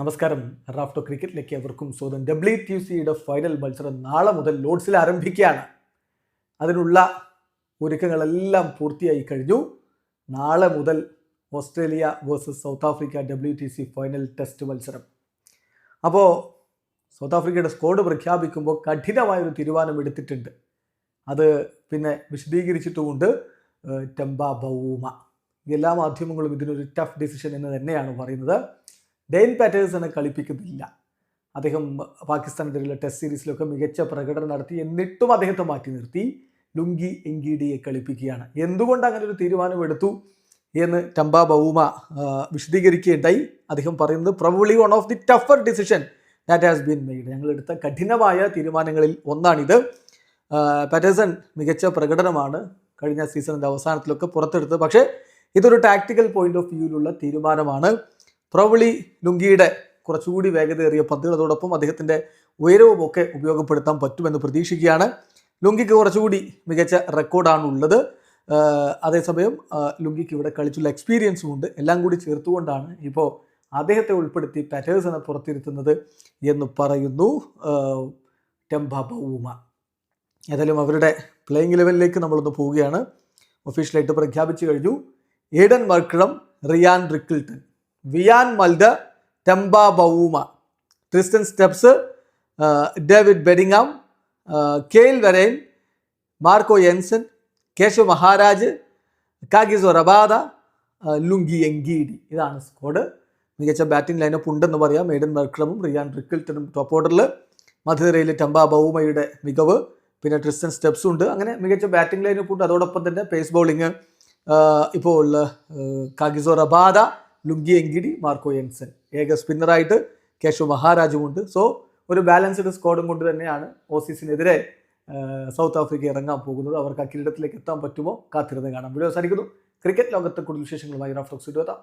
നമസ്കാരം. റാഫ്റ്റോ ക്രിക്കറ്റിലേക്ക് അവർക്കും സ്വന്തം ഡബ്ല്യു ടി സിയുടെ ഫൈനൽ മത്സരം നാളെ മുതൽ ലോഡ്സിൽ ആരംഭിക്കുകയാണ്. അതിനുള്ള ഒരുക്കങ്ങളെല്ലാം പൂർത്തിയായി കഴിഞ്ഞു. നാളെ മുതൽ Australia versus South Africa W T C final test മത്സരം. അപ്പോൾ സൗത്ത് ആഫ്രിക്കയുടെ സ്കോഡ് പ്രഖ്യാപിക്കുമ്പോൾ കഠിനമായൊരു തീരുമാനം എടുത്തിട്ടുണ്ട്. അത് പിന്നെ വിശദീകരിച്ചിട്ടുമുണ്ട് ടെമ്പ ബൗമ എല്ലാ മാധ്യമങ്ങളും ഇതിനൊരു ടഫ് ഡിസിഷൻ എന്ന് തന്നെയാണ് പറയുന്നത്. ഡെയിൻ പാറ്റേഴ്സിനെ കളിപ്പിക്കുന്നില്ല. അദ്ദേഹം പാകിസ്ഥാനെതിരെയുള്ള ടെസ്റ്റ് സീരീസിലൊക്കെ മികച്ച പ്രകടനം നടത്തി എന്നിട്ടും അദ്ദേഹത്തെ മാറ്റി നിർത്തി. ലുങ്കി എങ്കിഡിയെ കളിപ്പിക്കുകയാണ്. എന്തുകൊണ്ട് അങ്ങനെ ഒരു തീരുമാനമെടുത്തു എന്ന് ടംബ ബൗമ വിശദീകരിക്കുകയുണ്ടായി. അദ്ദേഹം പറയുന്നത് probably one of the tougher decision that has been made ഞങ്ങളെടുത്ത കഠിനമായ തീരുമാനങ്ങളിൽ ഒന്നാണിത്. പാറ്റേഴ്സൺ മികച്ച പ്രകടനമാണ് കഴിഞ്ഞ സീസണിന്റെ അവസാനത്തിലൊക്കെ പുറത്തെടുത്തത്. പക്ഷേ ഇതൊരു ടാക്ടിക്കൽ പോയിന്റ് ഓഫ് വ്യൂവിലുള്ള തീരുമാനമാണ്. പ്രൊബളി ലുങ്കിയുടെ കുറച്ചുകൂടി വേഗതയേറിയ പന്തുകളോടൊപ്പം അദ്ദേഹത്തിന്റെ ഉയരവും ഒക്കെ ഉപയോഗപ്പെടുത്താൻ പറ്റുമെന്ന് പ്രതീക്ഷിക്കുകയാണ്. ലുങ്കിക്ക് കുറച്ചുകൂടി മികച്ച റെക്കോർഡാണ് ഉള്ളത് അതേസമയം ലുങ്കിക്ക് ഇവിടെ കളിച്ചുള്ള എക്സ്പീരിയൻസും ഉണ്ട്. എല്ലാം കൂടി ചേർത്തുകൊണ്ടാണ് ഇപ്പോൾ അദ്ദേഹത്തെ ഉൾപ്പെടുത്തി പാറ്റേഴ്സിനെ പുറത്തിരുത്തുന്നത് എന്ന് പറയുന്നു ടെംബ ബൗമ ഏതായാലും അവരുടെ പ്ലേയിങ് ലെവലിലേക്ക് നമ്മളൊന്ന് പോവുകയാണ്. ഒഫീഷ്യലായിട്ട് പ്രഖ്യാപിച്ചു കഴിഞ്ഞു. Aiden Markram Ryan Rickelton. Wiaan Mulder Temba Bavuma Tristan Stubbs David Bedingham Kyle Verreynne Marco Jansen Keshav Maharaj Kagiso Rabada Lungi Ngidi ഇതാണ് സ്ക്വാഡ് മികച്ച ബാറ്റിംഗ് ലൈനപ്പ് ഉണ്ടെന്ന് പറയാം. മേഡൻ മെർക്ലമും റിയാൻ റിക്കിൾട്ടനും ടോപ്പ് ഓർഡറിൽ മധുരയിലെ ടംബ ബൗമയുടെ മികവ്. പിന്നെ ട്രിസ്റ്റൻ സ്റ്റെപ്സും ഉണ്ട്. അങ്ങനെ മികച്ച ബാറ്റിംഗ് ലൈനപ്പ് ഉണ്ട്. അതോടൊപ്പം തന്നെ പേസ് ബൗളിങ് ഇപ്പോൾ Kagiso Rabada Lungi Ngidi Marco Jansen. ഏക സ്പിന്നറായിട്ട് കേശവ് മഹാരാജുമുണ്ട് സോ ഒരു ബാലൻസ്ഡ് സ്ക്വാഡും കൊണ്ട് തന്നെയാണ് ഓസീസിനെതിരെ സൗത്ത് ആഫ്രിക്ക ഇറങ്ങാൻ പോകുന്നത്. അവർക്ക് ആ കിരീടത്തിലേക്ക് എത്താൻ പറ്റുമോ? കാത്തിരുന്ന് കാണാം. വീഡിയോ അവസാനിക്കുന്നു. ക്രിക്കറ്റ് ലോകത്തെ കൂടുതൽ വിശേഷങ്ങളുമായി റഫ്ലോക്സ് എത്താം.